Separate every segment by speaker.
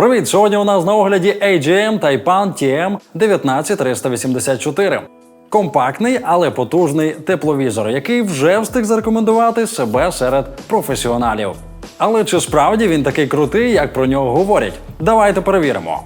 Speaker 1: Привіт! Сьогодні у нас на огляді AGM Taipan TM 19384. Компактний, але потужний тепловізор, який вже встиг зарекомендувати себе серед професіоналів. Але чи справді він такий крутий, як про нього говорять? Давайте перевіримо.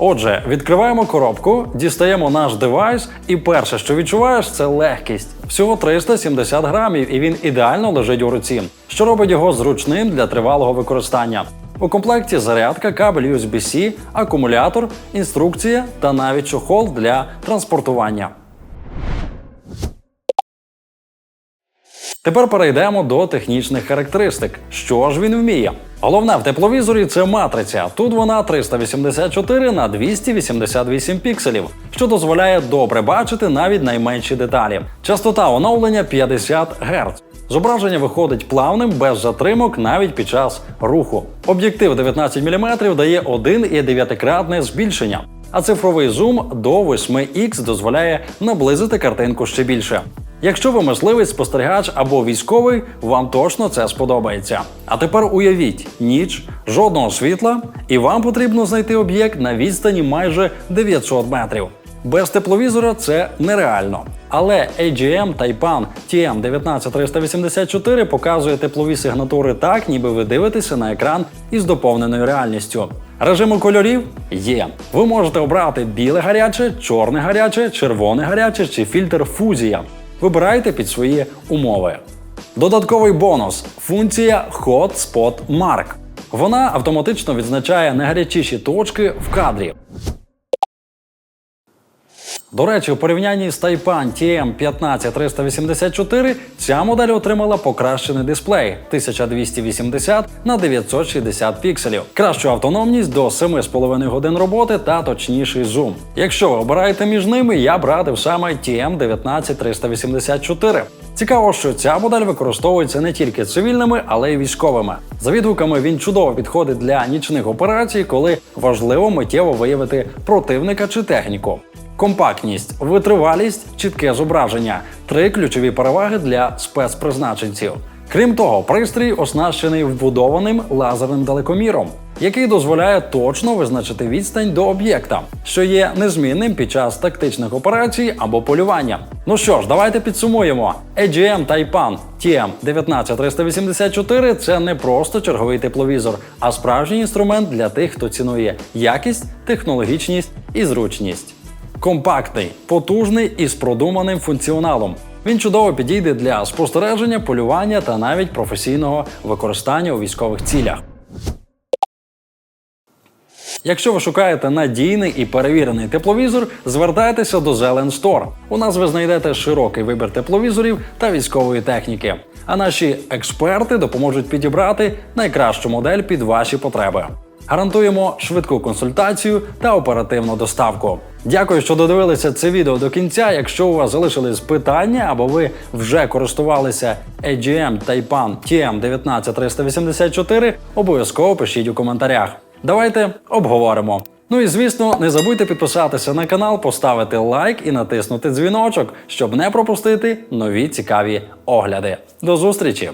Speaker 1: Отже, відкриваємо коробку, дістаємо наш девайс, і перше, що відчуваєш, це легкість. Всього 370 грамів, і він ідеально лежить у руці, що робить його зручним для тривалого використання. У комплекті зарядка, кабель USB-C, акумулятор, інструкція та навіть чохол для транспортування. Тепер перейдемо до технічних характеристик. Що ж він вміє? Головне в тепловізорі це матриця. Тут вона 384 на 288 пікселів, що дозволяє добре бачити навіть найменші деталі. Частота оновлення 50 Гц. Зображення виходить плавним без затримок навіть під час руху. Об'єктив 19 мм дає 1,9-кратне збільшення. А цифровий зум до 8х дозволяє наблизити картинку ще більше. Якщо ви мисливець, спостерігач або військовий, вам точно це сподобається. А тепер уявіть ніч, жодного світла, і вам потрібно знайти об'єкт на відстані майже 900 метрів. Без тепловізора це нереально. Але AGM Taipan TM19384 показує теплові сигнатури так, ніби ви дивитеся на екран із доповненою реальністю. Режиму кольорів є. Ви можете обрати біле гаряче, чорне гаряче, червоне гаряче чи фільтр фузія. Вибирайте під свої умови. Додатковий бонус функція Hotspot Mark. Вона автоматично відзначає найгарячіші точки в кадрі. До речі, у порівнянні з Taipan TM15384 ця модель отримала покращений дисплей 1280 на 960 пікселів, кращу автономність до 7,5 годин роботи та точніший зум. Якщо ви обираєте між ними, я б радив саме TM19384. Цікаво, що ця модель використовується не тільки цивільними, але й військовими. За відгуками він чудово підходить для нічних операцій, коли важливо миттєво виявити противника чи техніку. Компактність, витривалість, чітке зображення три ключові переваги для спецпризначенців. Крім того, пристрій оснащений вбудованим лазерним далекоміром, який дозволяє точно визначити відстань до об'єкта, що є незмінним під час тактичних операцій або полювання. Ну що ж, давайте підсумуємо. AGM Taipan TM19384 – це не просто черговий тепловізор, а справжній інструмент для тих, хто цінує якість, технологічність і зручність. Компактний, потужний і з продуманим функціоналом. Він чудово підійде для спостереження, полювання та навіть професійного використання у військових цілях. Якщо ви шукаєте надійний і перевірений тепловізор, звертайтеся до Zelen Store. У нас ви знайдете широкий вибір тепловізорів та військової техніки. А наші експерти допоможуть підібрати найкращу модель під ваші потреби. Гарантуємо швидку консультацію та оперативну доставку. Дякую, що додивилися це відео до кінця. Якщо у вас залишились питання або ви вже користувалися AGM Taipan TM19384, обов'язково пишіть у коментарях. Давайте обговоримо. Ну і звісно, не забудьте підписатися на канал, поставити лайк і натиснути дзвіночок, щоб не пропустити нові цікаві огляди. До зустрічі!